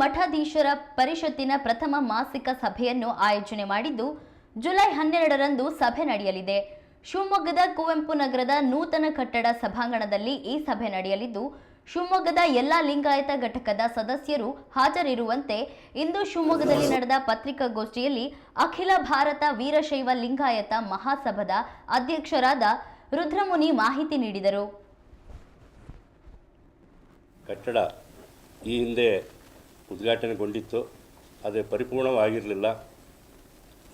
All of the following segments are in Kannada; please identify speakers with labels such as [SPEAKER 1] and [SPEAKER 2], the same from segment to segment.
[SPEAKER 1] ಮಠಾಧೀಶರ ಪರಿಷತ್ತಿನ ಪ್ರಥಮ ಮಾಸಿಕ ಸಭೆಯನ್ನು ಆಯೋಜನೆ ಮಾಡಿದ್ದು, ಜುಲೈ ಹನ್ನೆರಡರಂದು ಸಭೆ ನಡೆಯಲಿದೆ. ಶಿವಮೊಗ್ಗದ ಕುವೆಂಪು ನಗರದ ನೂತನ ಕಟ್ಟಡ ಸಭಾಂಗಣದಲ್ಲಿ ಈ ಸಭೆ ನಡೆಯಲಿದ್ದು, ಶಿವಮೊಗ್ಗದ ಎಲ್ಲ ಲಿಂಗಾಯತ ಘಟಕದ ಸದಸ್ಯರು ಹಾಜರಿರುವಂತೆ ಇಂದು ಶಿವಮೊಗ್ಗದಲ್ಲಿ ನಡೆದ ಪತ್ರಿಕಾಗೋಷ್ಠಿಯಲ್ಲಿ ಅಖಿಲ ಭಾರತ ವೀರಶೈವ ಲಿಂಗಾಯತ ಮಹಾಸಭಾದ ಅಧ್ಯಕ್ಷರಾದ ರುದ್ರಮುನಿ ಮಾಹಿತಿ ನೀಡಿದರು.
[SPEAKER 2] ಕಟ್ಟಡ ಈ ಹಿಂದೆ ಉದ್ಘಾಟನೆಗೊಂಡಿತ್ತು. ಅದೇ ಪರಿಪೂರ್ಣವಾಗಿರಲಿಲ್ಲ.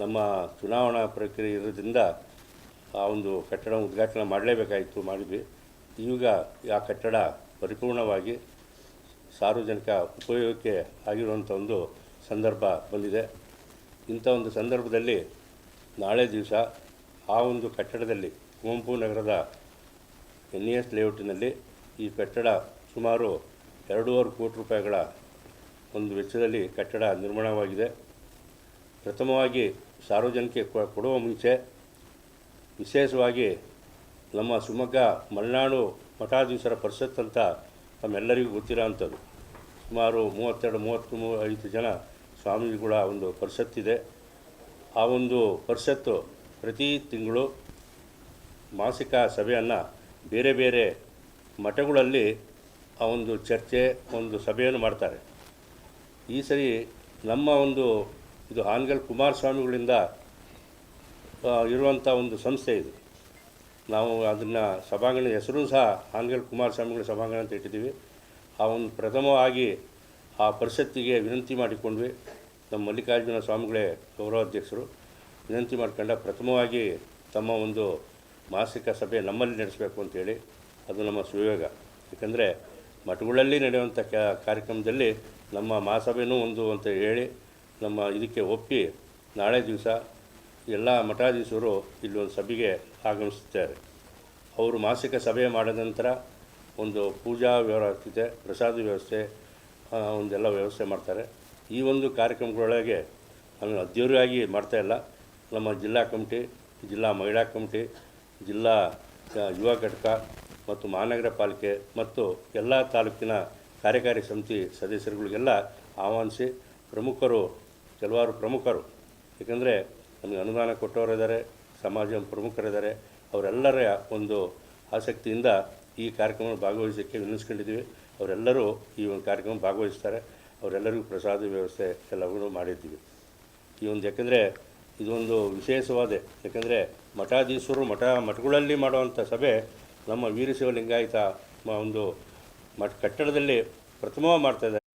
[SPEAKER 2] ನಮ್ಮ ಚುನಾವಣಾ ಪ್ರಕ್ರಿಯೆ ಇರೋದ್ರಿಂದ ಆ ಒಂದು ಕಟ್ಟಡ ಉದ್ಘಾಟನೆ ಮಾಡಲೇಬೇಕಾಯಿತು ಮಾಡಿದ್ವಿ. ಈಗ ಆ ಕಟ್ಟಡ ಪರಿಪೂರ್ಣವಾಗಿ ಸಾರ್ವಜನಿಕ ಉಪಯೋಗಕ್ಕೆ ಆಗಿರುವಂಥ ಒಂದು ಸಂದರ್ಭ ಬಂದಿದೆ. ಇಂಥ ಒಂದು ಸಂದರ್ಭದಲ್ಲಿ ನಾಳೆ ದಿವಸ ಆ ಒಂದು ಕಟ್ಟಡದಲ್ಲಿ ಕುವೆಂಪು ನಗರದ ಎನ್ ಇ ಎಸ್ ಲೇಔಟಿನಲ್ಲಿ ಈ ಕಟ್ಟಡ ಸುಮಾರು ಎರಡೂವರೆ ಕೋಟಿ ರೂಪಾಯಿಗಳ ಒಂದು ವೆಚ್ಚದಲ್ಲಿ ಕಟ್ಟಡ ನಿರ್ಮಾಣವಾಗಿದೆ. ಪ್ರಥಮವಾಗಿ ಸಾರ್ವಜನಿಕ ಕೊಡುವ ಮುಂಚೆ ವಿಶೇಷವಾಗಿ ನಮ್ಮ ಶಿವಮೊಗ್ಗ ಮಲೆನಾಡು ಮಠಾಧೀಶರ ಪರಿಷತ್ ಅಂತ ನಮ್ಮೆಲ್ಲರಿಗೂ ಗೊತ್ತಿರೋ ಅಂಥದ್ದು. ಸುಮಾರು ಮೂವತ್ತೆರಡು, ಮೂವತ್ತು ಐದು ಜನ ಸ್ವಾಮೀಜಿಗಳ ಒಂದು ಪರಿಷತ್ತಿದೆ ಆ ಒಂದು ಪರಿಷತ್ತು ಪ್ರತಿ ತಿಂಗಳು ಮಾಸಿಕ ಸಭೆಯನ್ನು ಬೇರೆ ಬೇರೆ ಮಠಗಳಲ್ಲಿ ಆ ಒಂದು ಚರ್ಚೆ, ಒಂದು ಸಭೆಯನ್ನು ಮಾಡ್ತಾರೆ. ಈ ಸರಿ ನಮ್ಮ ಒಂದು ಇದು ಹಾನಗಲ್ ಕುಮಾರಸ್ವಾಮಿಗಳಿಂದ ಇರುವಂಥ ಒಂದು ಸಂಸ್ಥೆ ಇದು. ನಾವು ಅದನ್ನು ಸಭಾಂಗಣ, ಹೆಸರು ಸಹ ಹಾನಗಲ್ ಕುಮಾರಸ್ವಾಮಿಗಳ ಸಭಾಂಗಣ ಅಂತ ಇಟ್ಟಿದ್ದೀವಿ. ಆ ಒಂದು ಪ್ರಥಮವಾಗಿ ಆ ಪರಿಷತ್ತಿಗೆ ವಿನಂತಿ ಮಾಡಿಕೊಂಡ್ವಿ. ನಮ್ಮ ಮಲ್ಲಿಕಾರ್ಜುನ ಸ್ವಾಮಿಗಳೇ ಗೌರವಾಧ್ಯಕ್ಷರು. ವಿನಂತಿ ಮಾಡ್ಕೊಂಡ ಪ್ರಥಮವಾಗಿ ತಮ್ಮ ಒಂದು ಮಾಸಿಕ ಸಭೆ ನಮ್ಮಲ್ಲಿ ನಡೆಸಬೇಕು ಅಂತೇಳಿ ಅದು ನಮ್ಮ ಸುಯೋಗ. ಯಾಕಂದರೆ ಮಠಗಳಲ್ಲಿ ನಡೆಯುವಂಥ ಕಾರ್ಯಕ್ರಮದಲ್ಲಿ ನಮ್ಮ ಮಹಾಸಭೆನೂ ಒಂದು ಅಂತ ಹೇಳಿ ನಮ್ಮ ಇದಕ್ಕೆ ಒಪ್ಪಿ ನಾಳೆ ದಿವಸ ಎಲ್ಲ ಮಠಾಧೀಶರು ಇಲ್ಲಿ ಒಂದು ಸಭೆಗೆ ಆಗಮಿಸುತ್ತಾರೆ. ಅವರು ಮಾಸಿಕ ಸಭೆ ಮಾಡಿದ ನಂತರ ಒಂದು ಪೂಜಾ ವ್ಯವಸ್ಥೆ ಪ್ರಸಾದ ವ್ಯವಸ್ಥೆ ಒಂದೆಲ್ಲ ವ್ಯವಸ್ಥೆ ಮಾಡ್ತಾರೆ. ಈ ಒಂದು ಕಾರ್ಯಕ್ರಮಗಳೊಳಗೆ ನಾನು ಮಾಡ್ತಾ ಮಾಡ್ತಾಯಿಲ್ಲ ನಮ್ಮ ಜಿಲ್ಲಾ ಕಮಿಟಿ, ಜಿಲ್ಲಾ ಮಹಿಳಾ ಕಮಿಟಿ, ಜಿಲ್ಲಾ ಯುವ ಘಟಕ ಮತ್ತು ಮಹಾನಗರ ಪಾಲಿಕೆ ಮತ್ತು ಎಲ್ಲ ತಾಲೂಕಿನ ಕಾರ್ಯಕಾರಿ ಸಮಿತಿ ಸದಸ್ಯರುಗಳಿಗೆಲ್ಲ ಆಹ್ವಾನಿಸಿ ಪ್ರಮುಖರು, ಕೆಲವಾರು ಪ್ರಮುಖರು, ಏಕೆಂದರೆ ನಮಗೆ ಅನುದಾನ ಕೊಟ್ಟವರಿದ್ದಾರೆ ಸಮಾಜ ಪ್ರಮುಖರಿದ್ದಾರೆ, ಅವರೆಲ್ಲರ ಒಂದು ಆಸಕ್ತಿಯಿಂದ ಈ ಕಾರ್ಯಕ್ರಮ ಭಾಗವಹಿಸೋಕ್ಕೆ ವಿನಿಸ್ಕೊಂಡಿದ್ದೀವಿ ಅವರೆಲ್ಲರೂ ಈ ಒಂದು ಕಾರ್ಯಕ್ರಮ ಭಾಗವಹಿಸ್ತಾರೆ. ಅವರೆಲ್ಲರಿಗೂ ಪ್ರಸಾದ ವ್ಯವಸ್ಥೆ ಎಲ್ಲವೂ ಮಾಡಿದ್ದೀವಿ. ಈ ಒಂದು ಯಾಕೆಂದರೆ ಇದೊಂದು ವಿಶೇಷವಾದ. ಯಾಕೆಂದರೆ ಮಠಾಧೀಶರು ಮಠ, ಮಠಗಳಲ್ಲಿ ಮಾಡುವಂಥ ಸಭೆ ನಮ್ಮ ವೀರಶೈವ ಲಿಂಗಾಯತ ಒಂದು ಮಠ ಕಟ್ಟಡದಲ್ಲಿ ಪ್ರಥಮ ಮಾಡ್ತಾಯಿದ್ದಾರೆ